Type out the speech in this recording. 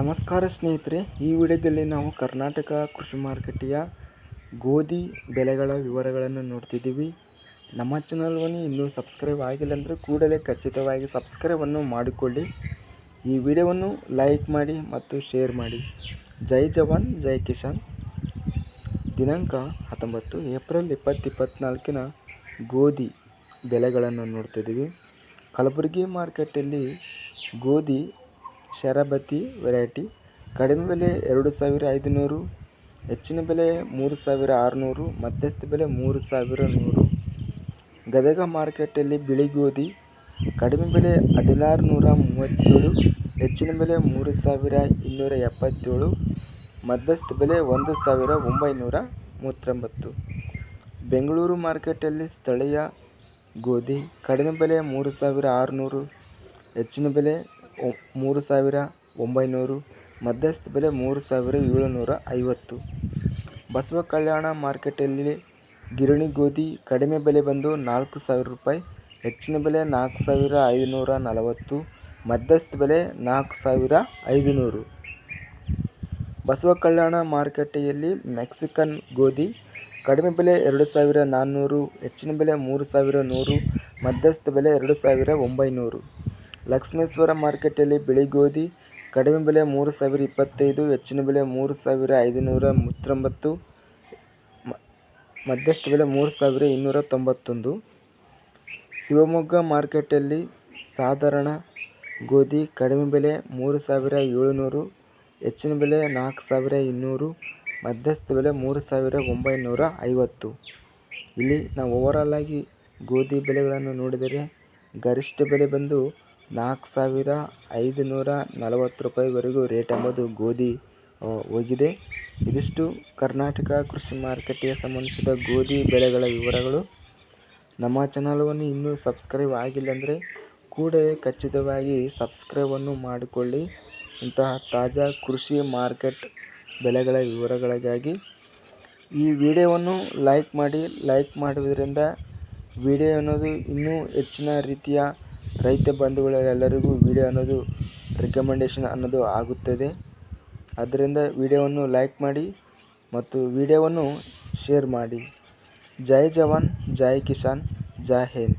ನಮಸ್ಕಾರ ಸ್ನೇಹಿತರೆ, ಈ ವಿಡಿಯೋದಲ್ಲಿ ನಾವು ಕರ್ನಾಟಕ ಕೃಷಿ ಮಾರುಕಟ್ಟೆಯ ಗೋಧಿ ಬೆಲೆಗಳ ವಿವರಗಳನ್ನು ನೋಡ್ತಿದ್ದೀವಿ. ನಮ್ಮ ಚಾನಲ್ವನ್ನು ಇನ್ನೂ ಸಬ್ಸ್ಕ್ರೈಬ್ ಆಗಿಲ್ಲ ಅಂದರೆ ಕೂಡಲೇ ಖಚಿತವಾಗಿ ಸಬ್ಸ್ಕ್ರೈಬನ್ನು ಮಾಡಿಕೊಳ್ಳಿ. ಈ ವಿಡಿಯೋವನ್ನು ಲೈಕ್ ಮಾಡಿ ಮತ್ತು ಶೇರ್ ಮಾಡಿ. ಜೈ ಜವಾನ್, ಜೈ ಕಿಸಾನ್. ದಿನಾಂಕ ಹತ್ತೊಂಬತ್ತು ಏಪ್ರಿಲ್ ಇಪ್ಪತ್ತು ಇಪ್ಪತ್ತ್ನಾಲ್ಕಿನ ಗೋಧಿ ಬೆಲೆಗಳನ್ನು ನೋಡ್ತಿದ್ದೀವಿ. ಕಲಬುರಗಿ ಮಾರ್ಕೆಟಲ್ಲಿ ಗೋಧಿ ಶರಾಬತಿ ವೆರೈಟಿ. ಕಡಿಮೆ ಬೆಲೆ ಎರಡು ಸಾವಿರ ಐದುನೂರು, ಹೆಚ್ಚಿನ ಬೆಲೆ ಮೂರು ಸಾವಿರ ಆರುನೂರು, ಮಧ್ಯಸ್ಥ ಬೆಲೆ ಮೂರು ಸಾವಿರ ನೂರು. ಗದಗ ಮಾರ್ಕೆಟಲ್ಲಿ ಬಿಳಿ ಗೋಧಿ, ಕಡಿಮೆ ಬೆಲೆ ಹದಿನಾರು ನೂರ ಮೂವತ್ತೇಳು, ಹೆಚ್ಚಿನ ಬೆಲೆ ಮೂರು ಸಾವಿರ ಇನ್ನೂರ ಎಪ್ಪತ್ತೇಳು, ಮಧ್ಯಸ್ಥ ಬೆಲೆ ಒಂದು ಸಾವಿರ ಒಂಬೈನೂರ ಮೂವತ್ತೊಂಬತ್ತು. ಬೆಂಗಳೂರು ಮಾರ್ಕೆಟಲ್ಲಿ ಸ್ಥಳೀಯ ಗೋಧಿ, ಕಡಿಮೆ ಬೆಲೆ ಮೂರು ಸಾವಿರ ಆರುನೂರು, ಹೆಚ್ಚಿನ ಬೆಲೆ ಮೂರು ಸಾವಿರ ಒಂಬೈನೂರು, ಮಧ್ಯಸ್ಥ ಬೆಲೆ ಮೂರು ಸಾವಿರ ಏಳುನೂರ ಐವತ್ತು. ಬಸವ ಕಲ್ಯಾಣ ಮಾರ್ಕೆಟಲ್ಲಿ ಗಿರಣಿ ಗೋಧಿ ಕಡಿಮೆ ಬೆಲೆ ಬಂದು ನಾಲ್ಕು ಸಾವಿರ ರೂಪಾಯಿ, ಹೆಚ್ಚಿನ ಬೆಲೆ ನಾಲ್ಕು ಸಾವಿರ ಐದುನೂರ ನಲವತ್ತು, ಮಧ್ಯಸ್ಥ ಬೆಲೆ ನಾಲ್ಕು ಸಾವಿರ ಐದುನೂರು. ಬಸವ ಕಲ್ಯಾಣ ಮಾರುಕಟ್ಟೆಯಲ್ಲಿ ಮೆಕ್ಸಿಕನ್ ಗೋಧಿ ಕಡಿಮೆ ಬೆಲೆ ಎರಡು ಸಾವಿರ ನಾನ್ನೂರು, ಹೆಚ್ಚಿನ ಬೆಲೆ ಮೂರು ಸಾವಿರ ನೂರು, ಮಧ್ಯಸ್ಥ ಬೆಲೆ ಎರಡು ಸಾವಿರ ಒಂಬೈನೂರು. ಲಕ್ಷ್ಮೇಶ್ವರ ಮಾರ್ಕೆಟಲ್ಲಿ ಬಿಳಿ ಗೋಧಿ, ಕಡಿಮೆ ಬೆಲೆ ಮೂರು ಸಾವಿರ ಇಪ್ಪತ್ತೈದು, ಹೆಚ್ಚಿನ ಬೆಲೆ ಮೂರು ಸಾವಿರ ಐದುನೂರ ಮೂವತ್ತೊಂಬತ್ತು ಮಧ್ಯಸ್ಥ ಬೆಲೆ ಮೂರು ಸಾವಿರ ಇನ್ನೂರ ತೊಂಬತ್ತೊಂದು. ಶಿವಮೊಗ್ಗ ಮಾರ್ಕೆಟಲ್ಲಿ ಸಾಧಾರಣ ಗೋಧಿ ಕಡಿಮೆ ಬೆಲೆ ಮೂರು ಸಾವಿರ ಏಳುನೂರು, ಹೆಚ್ಚಿನ ಬೆಲೆ ನಾಲ್ಕು ಸಾವಿರ ಇನ್ನೂರು, ಮಧ್ಯಸ್ಥ ಬೆಲೆ ಮೂರು ಸಾವಿರ ಒಂಬೈನೂರ ಐವತ್ತು. ಇಲ್ಲಿ ನಾವು ಓವರಾಲ್ ಆಗಿ ಗೋಧಿ ಬೆಲೆಗಳನ್ನು ನೋಡಿದರೆ ಗರಿಷ್ಠ ಬೆಲೆ ಬಂದು ನಾಲ್ಕು ಸಾವಿರ ಐದು ನೂರ ನಲವತ್ತು ರೂಪಾಯಿವರೆಗೂ ರೇಟ್ ಎಂಬುದು ಗೋಧಿ ಹೋಗಿದೆ. ಇದಿಷ್ಟು ಕರ್ನಾಟಕ ಕೃಷಿ ಮಾರುಕಟ್ಟೆಗೆ ಸಂಬಂಧಿಸಿದ ಗೋಧಿ ಬೆಳೆಗಳ ವಿವರಗಳು. ನಮ್ಮ ಚಾನಲವನ್ನು ಇನ್ನೂ ಸಬ್ಸ್ಕ್ರೈಬ್ ಆಗಿಲ್ಲ ಅಂದರೆ ಕೂಡಲೇ ಖಚಿತವಾಗಿ ಸಬ್ಸ್ಕ್ರೈಬನ್ನು ಮಾಡಿಕೊಳ್ಳಿ. ಇಂತಹ ತಾಜಾ ಕೃಷಿ ಮಾರ್ಕೆಟ್ ಬೆಲೆಗಳ ವಿವರಗಳಿಗಾಗಿ ಈ ವಿಡಿಯೋವನ್ನು ಲೈಕ್ ಮಾಡಿ, ಲೈಕ್ ಮಾಡುವುದರಿಂದ ವಿಡಿಯೋ ಅನ್ನೋದು ಇನ್ನೂ ಹೆಚ್ಚಿನ ರೀತಿಯ ರೈತ ಬಂಧುಗಳೆಲ್ಲರಿಗೂ ವಿಡಿಯೋ ಅನ್ನೋದು ರೆಕಮೆಂಡೇಷನ್ ಅನ್ನೋದು ಆಗುತ್ತದೆ. ಆದ್ದರಿಂದ ವಿಡಿಯೋವನ್ನು ಲೈಕ್ ಮಾಡಿ ಮತ್ತು ವಿಡಿಯೋವನ್ನು ಶೇರ್ ಮಾಡಿ. ಜೈ ಜವಾನ್, ಜೈ ಕಿಸಾನ್, ಜೈ ಹಿಂದ್.